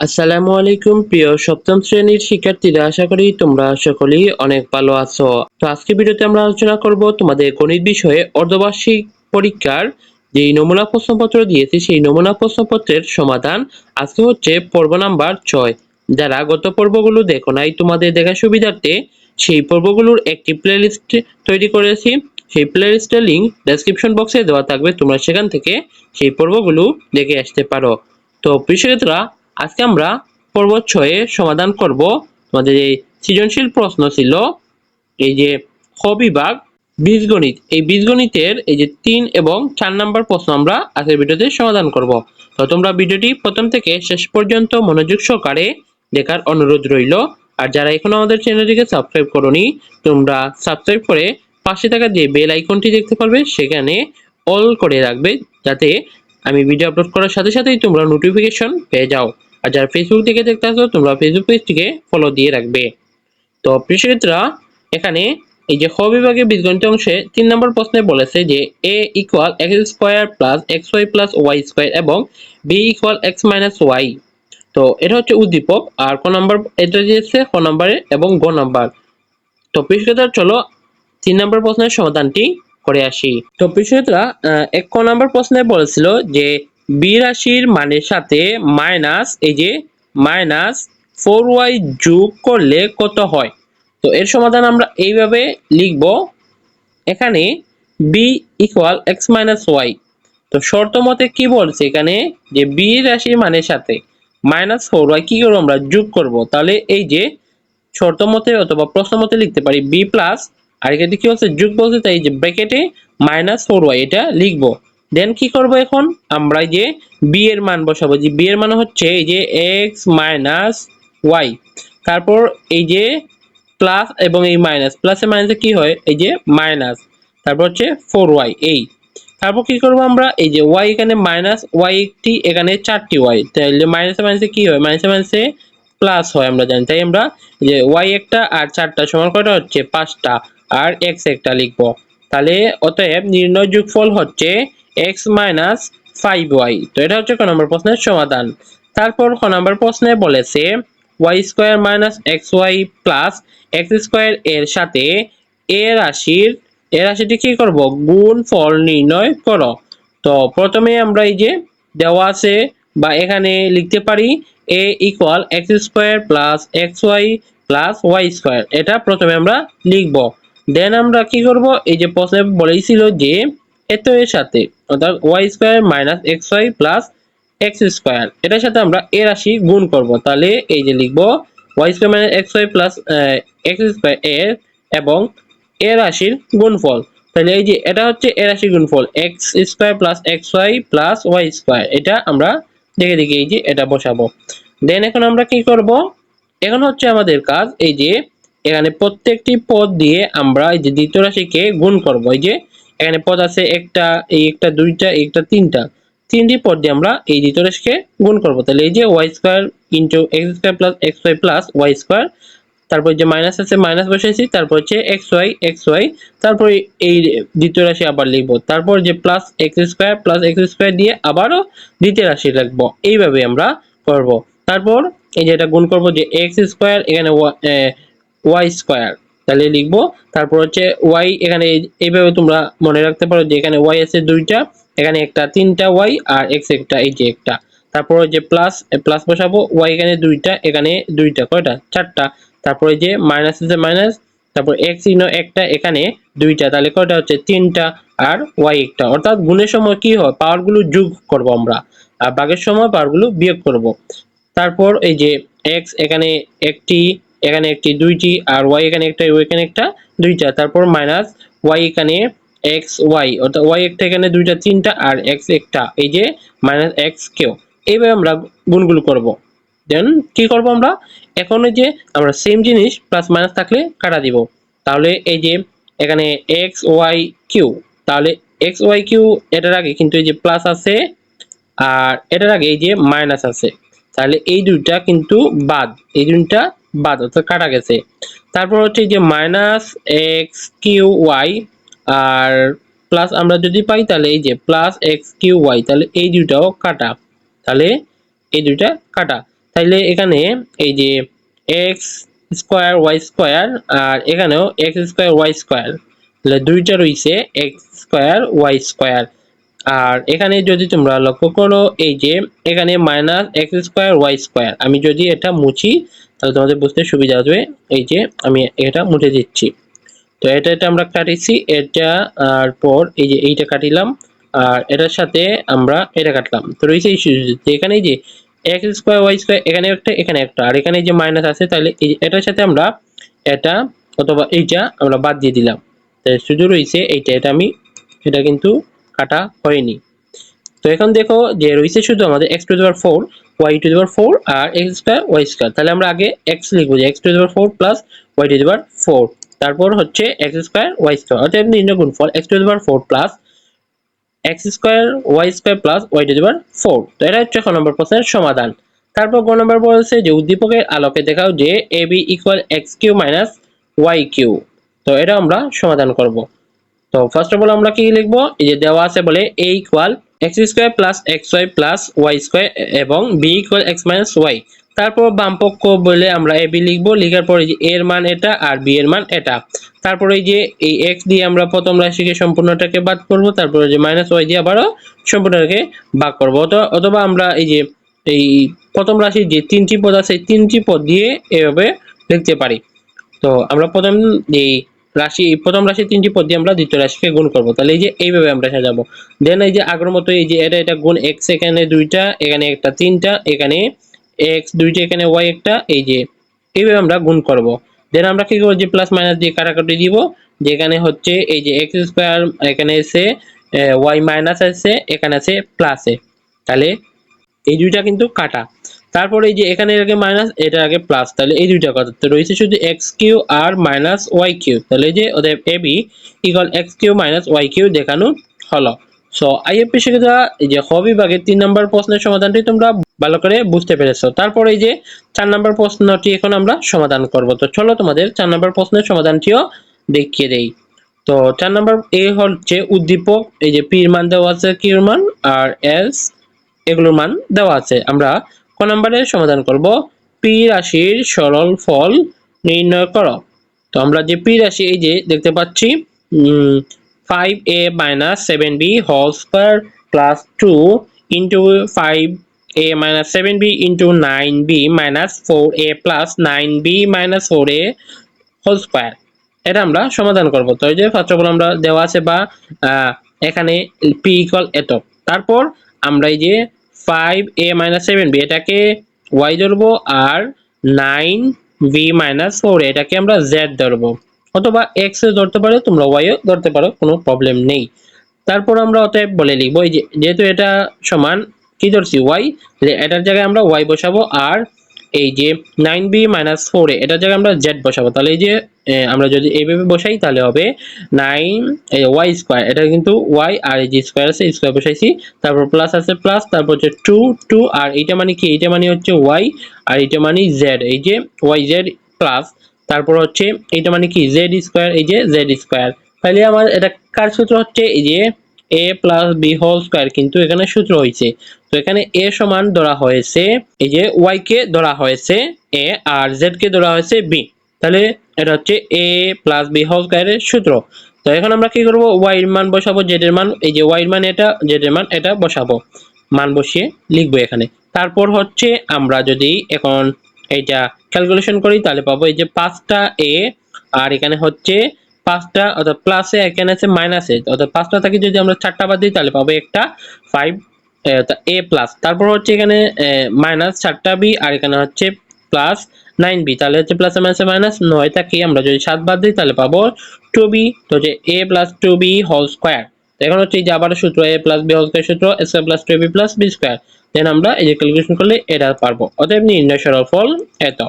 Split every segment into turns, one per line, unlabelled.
আসসালামু আলাইকুম, প্রিয় সপ্তম শ্রেণির শিক্ষার্থীরা, আশা করি তোমরা সকলেই অনেক ভালো আছো। তো আজকে ভিডিওতে আমরা আলোচনা করব তোমাদের গণিত বিষয়ে অর্ধবার্ষিক পরীক্ষার যে নমুনা প্রশ্নপত্র দিয়েছে, সেই নমুনা প্রশ্নপত্রের সমাধান আজকে হচ্ছে পর্ব নাম্বার ছয়। যারা গত পর্বগুলো দেখো নাই, তোমাদের দেখার সুবিধার্থে সেই পর্বগুলোর একটি প্লেলিস্ট তৈরি করেছি। সেই প্লে প্লেলিস্টের লিঙ্ক ডেসক্রিপশন বক্সে দেওয়া থাকবে, তোমরা সেখান থেকে সেই পর্বগুলো দেখে আসতে পারো। তো প্রিয় আজকে আমরা পর্ব ছয়ে সমাধান করব। আমাদের এই সৃজনশীল প্রশ্ন ছিল, এই যে খ বিভাগ, বীজগণিত। এই বীজগণিতের এই যে তিন এবং চার নাম্বার প্রশ্ন আমরা আজকের ভিডিওতে সমাধান করব। তো তোমরা ভিডিওটি প্রথম থেকে শেষ পর্যন্ত মনোযোগ সহকারে দেখার অনুরোধ রইল। আর যারা এখনও আমাদের চ্যানেলটিকে সাবস্ক্রাইব করনি, তোমরা সাবস্ক্রাইব করে পাশে থাকা যে বেল আইকনটি দেখতে পারবে, সেখানে অল করে রাখবে, যাতে আমি ভিডিও আপলোড করার সাথে সাথেই তোমরা নোটিফিকেশন পেয়ে যাও। আর যারা ফেসবুক থেকে দেখতে আসো তোমরা ফেসবুক পেজটিকে ফলো দিয়ে রাখবে। তো প্রিয়শিক্ষার্থীরা এখানে এই যে খ বিভাগের বীজগণিত অংশে তিন নম্বর প্রশ্নে বলেছে যে A equal x square plus x y plus y square এবং B equal x minus y তো এটা হচ্ছে উদ্দীপক আর ক নম্বর এটা দিয়েছে ক নম্বরে এবং গ নম্বর। তো প্রিয়শিক্ষার্থীরা চলো তিন নম্বর প্রশ্নের সমাধানটি করে আসি। তো আহ, এক ক নম্বর প্রশ্নে বলেছিল যে বি রাশির মানের সাথে মাইনাস, এই যে মাইনাস ফোর ওয়াই যোগ করলে কত হয়? তো এর সমাধান আমরা এইভাবে লিখব। এখানে B equal x minus y তো শর্ত মতে কি বলছে এখানে? যে বি রাশির মানের সাথে মাইনাস ফোর ওয়াই কি করব আমরা যোগ করব? তাহলে এই যে শর্ত মতে অথবা প্রশ্ন মতে লিখতে পারি বি প্লাস আর এখানে কি বলছে? যোগ বলছে, তাই যে ব্র্যাকেটে মাইনাস ফোর ওয়াই, এটা লিখব। দেন কি করব এখন? আমরা যে বি এর মান বসাবো। যে বি এর মান হচ্ছে এই যে এক্স মাইনাস ওয়াই তারপর এই যে প্লাস এবং এই মাইনাস প্লাসে মাইনাসে কি হয়? এই যে মাইনাস তারপর হচ্ছে ফোর ওয়াই এই। তারপর কি করব আমরা? এই যে ওয়াই এখানে মাইনাস ওয়াই একটি, এখানে চারটি ওয়াই তাহলে মাইনাসে মাইনাসে কি হয়? মাইনাসে মাইনাসে প্লাস হয় আমরা জানি। তাই আমরা যে ওয়াই একটা আর চারটা সমান কয়টা হচ্ছে? পাঁচটা। আর এক্স একটা লিখব। তাহলে অতএব নির্ণয় যোগফল হচ্ছে এক্স মাইনাস ফাইভ ওয়াই তো এটা হচ্ছে ক নম্বর প্রশ্নের সমাধান। তারপর ক নম্বর প্রশ্নে বলেছে y square minus x y plus x square এর সাথে এ রাশির এ রাশিটি কি করব? গুণ, ফল নির্ণয় করো। তো প্রথমে আমরা এই যে দেওয়া আছে বা এখানে লিখতে পারি A equal X square plus X Y plus Y square এটা প্রথমে আমরা লিখব। দেন আমরা কি করব? এই যে প্রশ্নে বলেছিল যে এত এর সাথে অর্থাৎ Y square minus X Y plus X square এটার সাথে আমরা এ রাশি গুণ করব। তাহলে এই যে লিখব Y square minus X Y plus X square এর এবং এ রাশির গুণফল। তাহলে এই যে এটা হচ্ছে এ রাশির গুণফল X square plus X Y plus Y square এটা আমরা দেখে দেখে এই যে এটা বসাবো। দেন এখন আমরা কি করব? এখন হচ্ছে আমাদের কাজ এই যে এখানে প্রত্যেকটি পদ দিয়ে আমরা এই যে দ্বিতীয় রাশিকে গুণ করব। এই যে এখানে পদ আছে একটা, এই একটা দুইটা একটা তিনটা। তিনটি পদ দিয়ে আমরা এই দ্বিতীয় রাশিকে গুণ করব। তাহলে এই যে Y square into X square plus X Y plus Y square তারপর যে মাইনাস আছে মাইনাস বসাইছি তারপর হচ্ছে এক্স ওয়াই এক্স ওয়াই তারপর এই দ্বিতীয় রাশি আবার লিখব। তারপর যে plus X square plus X square দিয়ে আবারও দ্বিতীয় রাশি লিখব এইভাবে আমরা করব। তারপর এই যে এটা গুণ করব যে এক্স স্কোয়ার এখানে ওয়াই স্কোয়ার তাহলে লিখব। তারপর হচ্ছে ওয়াই এখানে এইভাবে তোমরা মনে রাখতে পারো যে এখানে ওয়াই আছে দুইটা, এখানে একটা তিনটা ওয়াই আর এক্স একটা এই যে একটা। তারপর যে প্লাস প্লাস বসাবো ওয়াই এখানে দুইটা এখানে দুইটা, কয়টা? চারটা। তারপরে যে মাইনাস আছে মাইনাস তারপর এক্স ইনো একটা, এখানে দুইটা, তাহলে কয়টা হচ্ছে তিনটা আর ওয়াই একটা। অর্থাৎ গুণের সময় কি হয়? পাওয়ারগুলো যোগ করব আমরা, আর ভাগের সময় পাওয়ারগুলো বিয়োগ করব। তারপর এই যে এক্স এখানে একটি এখানে একটি দুইটি আর ওয়াই এখানে একটা ওয়াই এখানে একটা, দুইটা। তারপর মাইনাস ওয়াই এখানে এক্স ওয়াই অর্থাৎ ওয়াই একটা এখানে, দুইটা, তিনটা, আর এক্স একটা। এই যে মাইনাস এক্স কেউ এইভাবে আমরা গুণগুলো করব। দেন কি করব আমরা? এখন যে আমরা সেম জিনিস প্লাস মাইনাস থাকলে কাটা দিব। তাহলে এই যে এখানে এক্স ওয়াই কিউ তাহলে এক্স ওয়াই কিউ এটার আগে কিন্তু এই যে প্লাস আছে, আর এটার আগে এই যে মাইনাস আছে। তাহলে এই দুইটা কিন্তু বাদ। এই দুইটা বাদ, অর্থাৎ কাটা গেছে। তারপর হচ্ছে যে মাইনাস এক্স কিউ ওয়াই আর প্লাস আমরা যদি পাই তাহলে এই যে প্লাস এক্স কিউ ওয়াই তাহলে এই দুইটাও কাটা। তাহলে এই দুইটা কাটা। তাইলে এখানে এই যে এক্স স্কোয়ার ওয়াই স্কোয়ার আর এখানেও এক্স স্কোয়ার ওয়াই স্কোয়ার তাহলে দুইটা রয়েছে এক্স স্কোয়ার ওয়াই স্কোয়ার আর এখানে যদি তোমরা লক্ষ্য করো, এই যে এখানে minus X square Y square আমি যদি এটা মুছি, তাহলে তোমাদের বুঝতে সুবিধা হবে, এই যে আমি এটা মুছে দিচ্ছি। তো এটা এটা আমরা কাটিছি, এটা আর পর এই যে এইটা কাটিলাম, আর এটার সাথে আমরা এটা কাটলাম। তো রয়েছে এই এখানে যে এক্স স্কোয়ার ওয়াই স্কোয়ার এখানে একটা এখানে একটা, আর এখানে যে মাইনাস আছে, তাহলে এই এটার সাথে আমরা এটা অথবা এইটা আমরা বাদ দিয়ে দিলাম। তাই শুধু রয়েছে এইটা, এটা আমি, এটা কিন্তু কাটা হয়নি। তো এখন দেখো যে রয়েছে শুধু আমাদের X to the power four Y to the power four R x square Y square তাহলে আমরা আগে এক্স লিখব যে X to the power four plus Y to the power four তারপর হচ্ছে এক্স স্কোয়ার ওয়াই স্কোয়ার অর্থাৎ নির্ণয় গুণফল X to the power four plus X square Y square plus Y to the power four তো এটা হচ্ছে খ নম্বর প্রশ্নের সমাধান। তারপর গ নম্বর বলছে যে উদ্দীপকের আলোকে দেখাও যে A B equal X cube minus Y cube তো এটা আমরা সমাধান করব। তো ফার্স্ট অফ অল আমরা কি লিখব? এই যে দেওয়া আছে বলে A equal X square plus X Y plus Y square এবং B equal X minus Y তারপর বাম পক্ষ বলে আমরা এ বি লিখব। লিখার পরে যে এর মান এটা আর বি এর মান এটা। তারপরে এই যে এই এক্স দিয়ে আমরা প্রথম রাশিকে সম্পূর্ণটাকে বাদ করব। তারপরে যে মাইনাস ওয়াই দিয়ে আবারও সম্পূর্ণটাকে ভাগ করব। অথবা আমরা এই যে এই প্রথম রাশির যে তিনটি পদ আছে তিনটি পদ দিয়ে এভাবে লিখতে পারি। তো আমরা প্রথম এই রাশি, প্রথম রাশি তিনটি পদ দিয়ে আমরা দ্বিতীয় রাশিকে গুণ করব। তাহলে এই যে এইভাবে আমরা সাজাবো। দেন এই যে আগের মতো এই যে এটা এটা গুণ এক্স এখানে দুইটা, এখানে একটা তিনটা, এখানে এক্স দুইটা, এখানে ওয়াই একটা, এই যে এইভাবে আমরা গুণ করব। দেন আমরা কি করব? যে প্লাস মাইনাস দিয়ে কাটাকাটি দিব, যেখানে হচ্ছে এই যে এক্স স্কোয়ার এখানে এসে ওয়াই মাইনাস আছে, এখানে আছে প্লাসে তাহলে এই দুইটা কিন্তু কাটা। তারপরে এই যে এখানে আগে মাইনাস এটা আগে প্লাস তাহলে এই দুইটা কথা। তো রয়েছে শুধু এক্স কিউ আর মাইনাস ওয়াই কিউ। তাহলে যে ওদের A B equal X cube minus Y cube দেখানো হলো। সো আইএফপি শিক্ষিতা এই যে খ বিভাগের তিন নম্বর প্রশ্নের সমাধানটি তোমরা ভালো করে বুঝতে পেরেছ। তারপর এই যে চার নম্বর প্রশ্নটি এখন আমরা সমাধান করব। তো চলো তোমাদের চার নম্বর প্রশ্নের সমাধানটিও দেখিয়ে দেই। তো চার নম্বর এ হচ্ছে উদ্দীপক, এই যে পির মান দেওয়া আছে কিউর মান, আর এস এগুলোর মান দেওয়া আছে। আমরা ক নম্বরে সমাধান করব। পি রাশির সরল ফল নির্ণয় করো। তো আমরা যে পি রাশি, এই যে দেখতে পাচ্ছি five A minus seven B whole square plus two into five A minus seven B into nine B minus four A plus nine B minus four A whole square এটা আমরা সমাধান করব। তো এই যে ফার্স্ট আমরা দেওয়া আছে বা এখানে পি ইকুয়াল এত। তারপর আমরা এই যে five A minus seven B এটাকে ওয়াই ধরবো আর নাইন বি মাইনাস ফোর এটাকে আমরা জেড ধরবো। অথবা এক্স এ ধরতে পারো, তোমরা ওয়াইও ধরতে পারো, কোনো প্রবলেম নেই। তারপর আমরা অতএব বলে লিখব যেহেতু এটা সমান, কি ধরছি? ওয়াই এটার জায়গায় আমরা ওয়াই বসাবো আর এই যে নাইন বি মাইনাস ফোর এটার জায়গায় আমরা জেড বসাবো। তাহলে এই যে আমরা যদি এইভাবে বসাই, তাহলে হবে নাইন ওয়াই স্কোয়ার এটা কিন্তু ওয়াই আর এই যে স্কোয়ার আছে স্কোয়ার বসাইছি। তারপর প্লাস আছে প্লাস তারপর হচ্ছে টু টু আর এইটা মানে কি? এইটা মানে হচ্ছে ওয়াই আর এইটা মানে জেড এই যে ওয়াই জেড প্লাস তারপর হচ্ছে এইটা মানে কি? জেড স্কোয়ার এই যে জেড স্কোয়ার তাহলে আমার, এটা কার সূত্র হচ্ছে? এই যে A plus B whole square কিন্তু এখানে সূত্র হয়েছে তো এখানে এ সমান ধরা হয়েছে, এই যে ওয়াই কে ধরা হয়েছে এ আর জেড কে ধরা হয়েছে বি তাহলে এটা হচ্ছে এ প্লাস বি হোল স্কোয়ারের সূত্র। তো এখন আমরা কি করব? ওয়াই মান বসাবো জেড এর মান, এই যে ওয়াই মান এটা জেড এর মান এটা বসাবো। মান বসিয়ে লিখব এখানে। তারপর হচ্ছে আমরা যদি এখন এইটা ক্যালকুলেশন করি, তাহলে পাবো এই যে পাঁচটা এ আর এখানে হচ্ছে পাঁচটা অর্থাৎ প্লাসে এখানে আছে মাইনাসে অর্থাৎ পাঁচটা থেকে যদি আমরা চারটা বাদ দিই, তাহলে পাবো একটা ফাইভ এ প্লাস তারপর হচ্ছে এখানে মাইনাস চারটা বি আর এখানে হচ্ছে প্লাস নাইন বি তাহলে হচ্ছে প্লাস মাইনাসে মাইনাস নয় থাকে। আমরা যদি সাত বাদ দিই, তাহলে পাবো টু বি তো হচ্ছে A plus two B whole square এখন হচ্ছে যে আবার সূত্র A plus B whole square সূত্র A square plus two B plus B square then আমরা এই যে ক্যালকুলেশন করলে এটা পারব। অতএব নির্ণয় সরল ফল এত।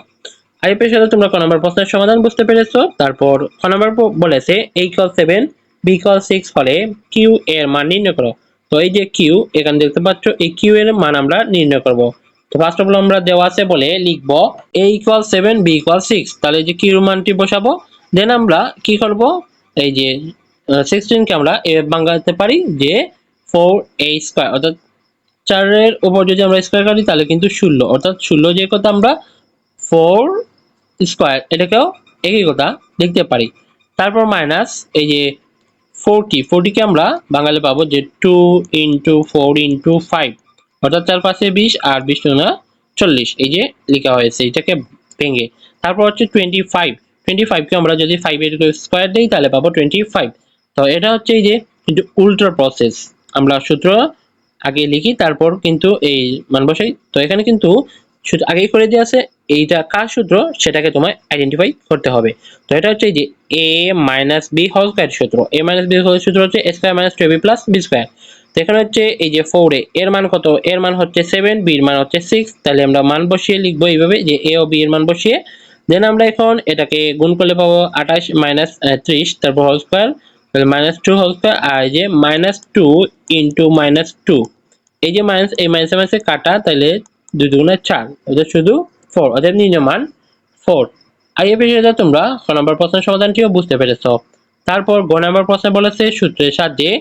আইপি সাথে তোমরা ক নম্বর প্রশ্নের সমাধান বুঝতে পেরেছ। তারপর ক নম্বর বলেছে এই equal seven B equal six হলে কিউ এর মান নির্ণয় করো। তো এই যে কিউ এখানে দেখতে পাচ্ছ এই কিউ এর মান আমরা নির্ণয় করব। তো ফার্স্ট অফ অল আমরা দেওয়া আছে বলে লিখব A equal seven B equal six তাহলে যে কিউর মানটি বসাবো। দেন আমরা কি করব? এই যে সিক্সটিনকে আমরা এ বাংলাতে পারি যে ফোর এ স্কোয়ার অর্থাৎ চারের উপর যদি আমরা স্কোয়ার করি তাহলে কিন্তু ষোলো অর্থাৎ ষোলো যে কথা আমরা ফোর স্কোয়ার এটাকেও একই কথা লিখতে পারি। তারপর মাইনাস এই যে ফোরটি ফোরটিকে আমরা বাঙালি পাবো যে two into four into five অর্থাৎ চার পাশে বিশ আর বিশ না চল্লিশ, এই যে লেখা হয়েছে, এটাকে ভেঙে। তারপর হচ্ছে টোয়েন্টি ফাইভ টোয়েন্টি ফাইভকে আমরা যদি ফাইভ এর স্কোয়ার দিই, তাহলে পাবো টোয়েন্টি ফাইভ তো এটা হচ্ছে এই যে কিন্তু উল্টো প্রসেস আমরা সূত্র আগে লিখি, তারপর কিন্তু এই মান বসাই। তো এখানে কিন্তু আগেই করে দেওয়া আছে এইটা কার সূত্র? সেটাকে তোমায় আইডেন্টিফাই করতে হবে। তো এটা হচ্ছে যে A minus B whole square সূত্র। এ মাইনাস বি হোল সূত্র হচ্ছে square minus two B plus B square তো এখানে হচ্ছে এই যে ফোর এর মান কত? এর মান হচ্ছে সেভেন বির মান হচ্ছে সিক্স তাহলে আমরা মান বসিয়ে লিখব এইভাবে যে এ ও বি এর মান বসিয়ে। দেন আমরা এখন এটাকে গুণ করলে পাবো আঠাশ মাইনাস ত্রিশ, তারপর হোল স্কোয়ার তাহলে মাইনাস টু হোল স্কোয়ার আর এই যে minus two into minus two এই যে মাইনাস এই মাইনাসে মাইনাসে কাটা, তাহলে দুই দুগুণে চার। অর্থাৎ শুধু ফোর অর্থাৎ নির্ণয় মান ফোর এই বিষয়টা তোমরা ক নম্বর প্রশ্নের সমাধানটিও বুঝতে পেরেছ। তারপর গ নম্বর প্রশ্নে বলেছে সূত্রের সাহায্যে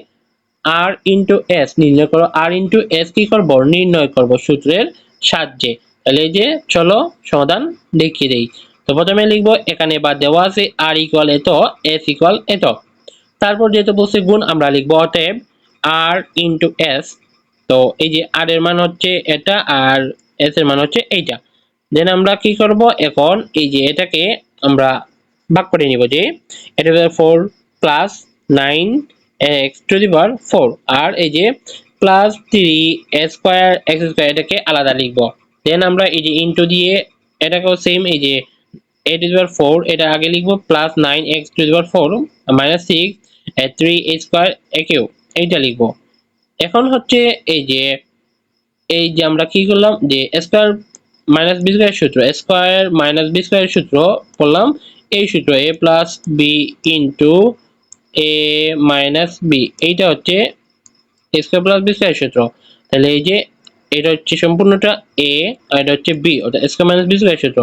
আর ইন্টু এস নির্ণয় করো। আর ইন্টু এস কি করব? নির্ণয় করব সূত্রের সাহায্যে। তাহলে এই যে, চলো সমাধান দেখিয়ে দেই। তো প্রথমে লিখব, এখানে বা দেওয়া আছে আর ইকুয়াল এত এস ইকুয়াল এত। তারপর যেহেতু বলছে গুণ, আমরা লিখব অতএব আর ইন্টু এস তো এই যে আর এর মান হচ্ছে এটা, আর এস এর মান হচ্ছে এইটা। দেন আমরা কি করব? এখন এই যে এটাকে আমরা ভাগ করে নিব যে এটা four plus nine X to the power four আর এই যে plus three square X square এটাকে আলাদা লিখব। দেন আমরা এই যে ইনটু দিয়ে এটাকেও সেম এই যে এ টু দি পাওয়ার ফোর এটা আগে লিখব plus nine X to the power four minus six three square একেও এইটা লিখব। এখন হচ্ছে এই যে এই যে আমরা কি করলাম? যে স্কোয়ার মাইনাস বি স্কোয়ার সূত্র স্কোয়ার মাইনাস বি স্কোয়ার সূত্র করলাম এই সূত্র A plus B into A minus B এইটা হচ্ছে স্কোয়ার প্লাস বি স্কোয়ার সূত্র। তাহলে এই যে, এটা হচ্ছে সম্পূর্ণটা এ আর এটা হচ্ছে বি অর্থাৎ স্কোয়ার মাইনাস বি স্কোয়ার সূত্র।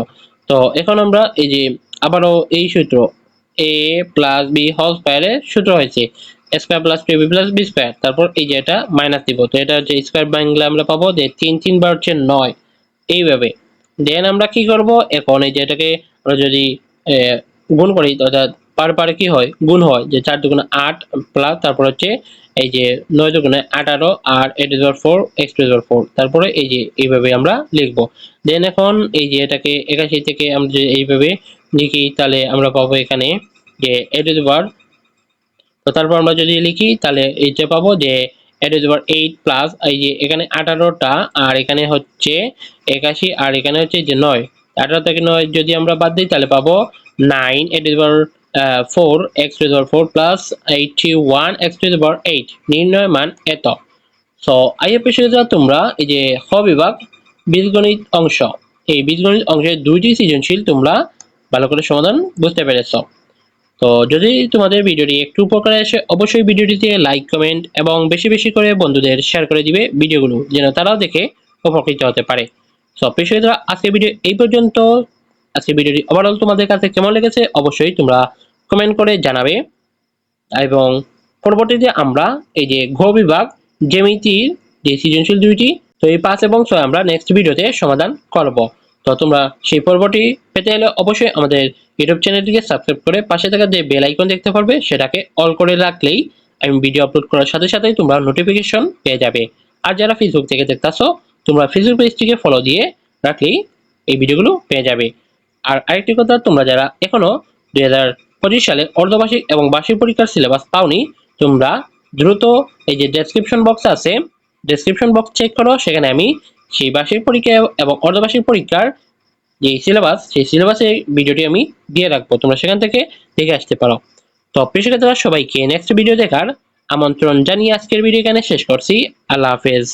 তো এখন আমরা এই যে, আবারও এই সূত্র এ প্লাস বি হোল স্কোয়ারের সূত্র হয়েছে square plus two B plus B square তারপর এই যে এটা মাইনাস দিব, তো এটা হচ্ছে স্কোয়ার বাংলা আমরা পাবো যে তিন তিন বার হচ্ছে নয়। এইভাবে। দেন আমরা কি করব? এখন এই যে এটাকে আমরা যদি গুণ করি অর্থাৎ পার পারে কি হয়? গুণ হয়, যে চার দুগুণে আট প্লাস তারপর হচ্ছে এই যে নয় দুগুণে আঠারো, আর eighteen four X to four তারপরে এই যে এইভাবে আমরা লিখব। দেন এখন এই যে এটাকে একাশি থেকে আমরা যদি এইভাবে লিখি, তাহলে আমরা পাবো এখানে যে এট ইজ তো তারপর আমরা যদি লিখি, তাহলে এইটা পাবো যে এট ইজ এইট প্লাস এই যে এখানে আঠারোটা, আর এখানে হচ্ছে একাশি, আর এখানে হচ্ছে যে নয়। আঠারো থেকে নয় যদি আমরা বাদ দিই, তাহলে পাবো nine eighteen four X to four plus eighty one X to eight নির্ণয় মান এত। সো আইএ পেশে যা তোমরা, এই যে খ বিভাগ, বীজগণিত অংশ। এই বীজগণিত অংশের দুইটি সৃজনশীল তোমরা ভালো করে সমাধান বুঝতে পেরেছ। তো যদি তোমাদের ভিডিওটি একটু উপকারে আসে, অবশ্যই ভিডিওটিতে লাইক কমেন্ট এবং বেশি বেশি করে বন্ধুদের শেয়ার করে দিবে ভিডিওগুলো, যেন তারাও দেখে উপকৃত হতে পারে। সব বিষয়ে আজকে ভিডিও এই পর্যন্ত। আজকে ভিডিওটি ওভারঅল তোমাদের কাছে কেমন লেগেছে অবশ্যই তোমরা কমেন্ট করে জানাবে। এবং পরবর্তীতে আমরা এই যে ঘ বিভাগ, জ্যামিতির যে সৃজনশীল দুইটি, তো এই পাঁচ এবং ছয় আমরা নেক্সট ভিডিওতে সমাধান করব। তো তোমরা সেই পর্বটি পেতে হলে অবশ্যই আমাদের ইউটিউব চ্যানেলটিকে সাবস্ক্রাইব করে পাশে থাকা যে বেল আইকন দেখতে পারবে, সেটাকে অল করে রাখলেই আমি ভিডিও আপলোড করার সাথে সাথেই তোমরা নোটিফিকেশন পেয়ে যাবে। আর যারা ফেসবুক থেকে দেখতেছো, তোমরা ফেসবুক পেজটিকে ফলো দিয়ে রাখলেই এই ভিডিওগুলো পেয়ে যাবে। আর আরেকটি কথা, তোমরা যারা এখনও দুই হাজার পঁচিশ সালে অর্ধবার্ষিক এবং বার্ষিক পরীক্ষার সিলেবাস পাওনি, তোমরা দ্রুত এই যে ডেসক্রিপশন বক্স আছে ডেসক্রিপশন বক্স চেক করো, সেখানে আমি সেই বার্ষিক পরীক্ষা এবং অর্ধবার্ষিক পরীক্ষার যে সিলেবাস সেই সিলেবাসের ভিডিওটি আমি দিয়ে রাখব। তোমরা সেখান থেকে দেখে আসতে পারো। তো প্রিয় সবাইকে নেক্সট ভিডিও দেখার আমন্ত্রণ জানিয়ে আজকের ভিডিও এখানে শেষ করছি। আল্লাহ হাফেজ।